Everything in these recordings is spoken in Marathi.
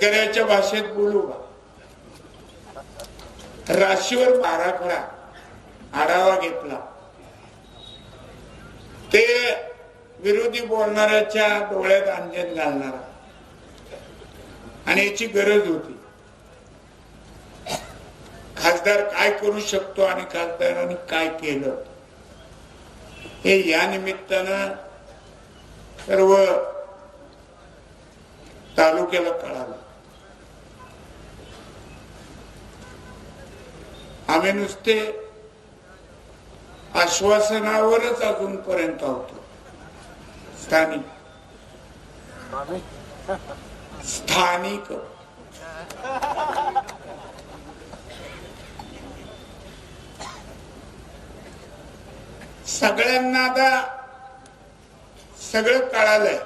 शेतकऱ्याच्या भाषेत बोलू का? राशीवर बाराखडा आढावा घेतला. ते विरोधी बोलणाऱ्याच्या डोळ्यात अंजन घालणारा. आणि याची गरज होती. खासदार काय करू शकतो आणि खासदारांनी काय केलं? हे या निमित्तानं सर्व तालुक्याला कळालं. आम्ही नुसते आश्वासनावरच अजूनपर्यंत होतो. स्थानिक. स्थानिक. सगळ्यांना आता सगळं कळालंय.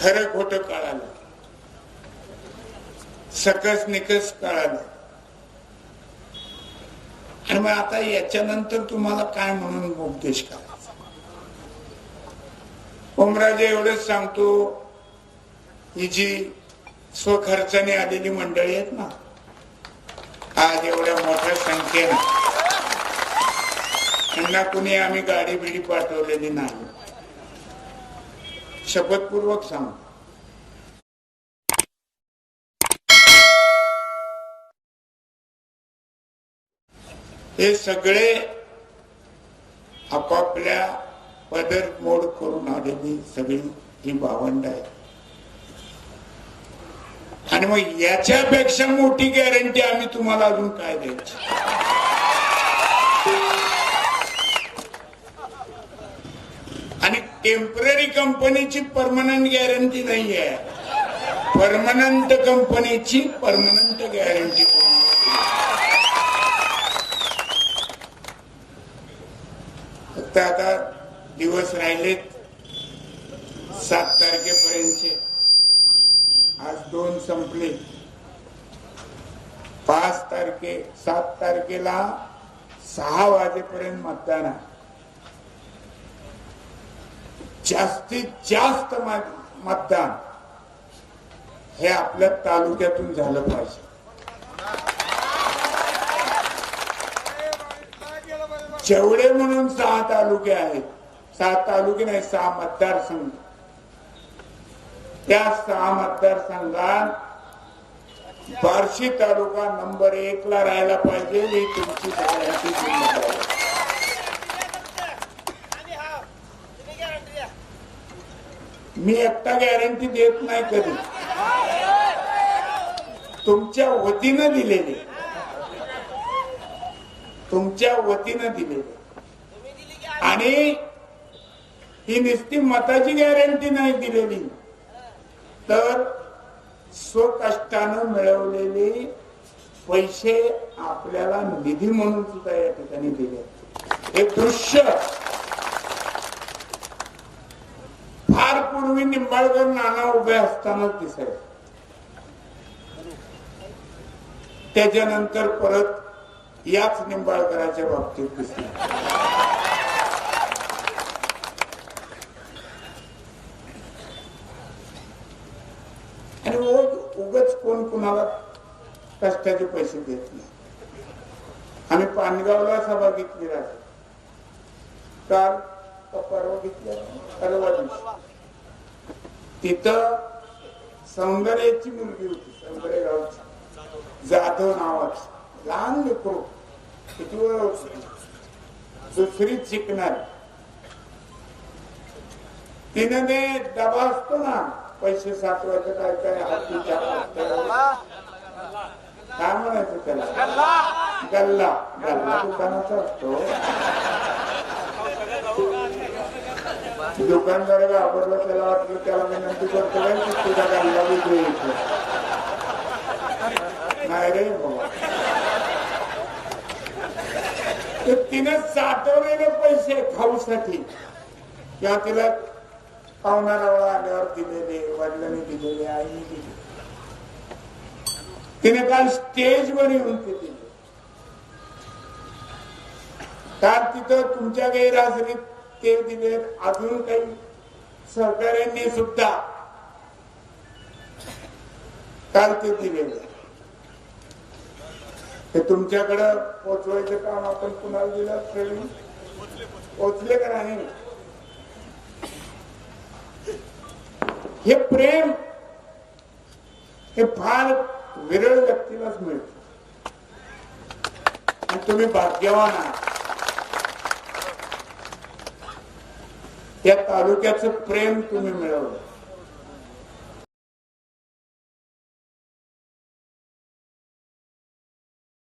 खरं खोट कळालं सकस निकस कळालं. आणि मग आता याच्यानंतर तुम्हाला काय म्हणून उपदेश करायचा? ओमराजे एवढंच सांगतो ही जी स्वखर्चाने आलेली मंडळी आहेत ना आज एवढ्या मोठ्या संख्येने त्यांना कुणी आम्ही गाडी बिडी पाठवलेली नाही. शपथपूर्वक सांगतो. हे सगळे आपापल्या पदर मोड करून आलेली सगळी ही भावंड आहे. आणि मग याच्यापेक्षा मोठी गॅरंटी आम्ही तुम्हाला अजून काय द्यायची? आणि टेंपररी कंपनीची परमनंट गॅरंटी नाही आहे परमनंट कंपनीची परमनंट गॅरंटी फक्त आता दिवस राहिलेत सात तारखेपर्यंतचे. आज दोन संपले. पाच तारखे सात तारखेला सहा वाजेपर्यंत मतदान आहे. जास्तीत जास्त मतदान हे आपल्या तालुक्यातून झालं पाहिजे. जेवढे म्हणून सहा तालुके आहेत सहा तालुके नाही सहा मतदारसंघ. त्या सहा मतदारसंघात बार्शी तालुका नंबर एक ला राहायला पाहिजे ही तुमची मी एकटा गॅरंटी देत नाही कधी. तुमच्या वतीनं दिलेले. तुमच्या वतीनं दिलेले आणि ही नुसती मताची गॅरंटी नाही दिलेली. तर स्वकष्टानं मिळवलेले पैसे आपल्याला निधी म्हणून सुद्धा या ठिकाणी दिले. हे दृश्य फार पूर्वी निंबाळकर नाना उभे असतानाच दिसायचं. त्याच्यानंतर परत याच निंबाळकराच्या बाबतीत दिसली आणि उग- उगाच कोण कुणाला कष्टाचे पैसे देत नाही. आम्ही पानगावला सभा घेतली राहते काल परवा घेतल्या परवा दिवशी. तिथं सौंदर्याची मुलगी होती सौंदर्य गावची जाधव नावाची. लहान लेकरू किती वेळ होती दुसरीत शिकणार तिने ते डबा असतो ना पैसे साठवायचं काय काय हातीच्या काय म्हणायचं त्याला गल्ला गल्ला दुकानाचा असतो दुकानदार घाबरला त्याला वाटलं त्याला विनंती करतो काय की तुझा गल्ला विक्री तिने साठवलेले पैसे खाऊसाठी. किंवा तिला पाहुणारावळा आल्यावर दिलेले वडिलांनी दिलेले आईने दिले तिने काल स्टेजवर येऊन ते दिले. काल तिथं तुमच्या गैरहजरीत ते दिले अजून काही सहकार्यांनी सुद्धा काल ते दिलेले. ते तुमच्याकडं पोचवायचं काम आपण कुणाला दिलं प्रवीण पोचले का नाही? हे प्रेम हे फार विरळ व्यक्तीलाच मिळत. आणि तुम्ही भाग्यवान आहात. या तालुक्याचं प्रेम तुम्ही मिळवलं.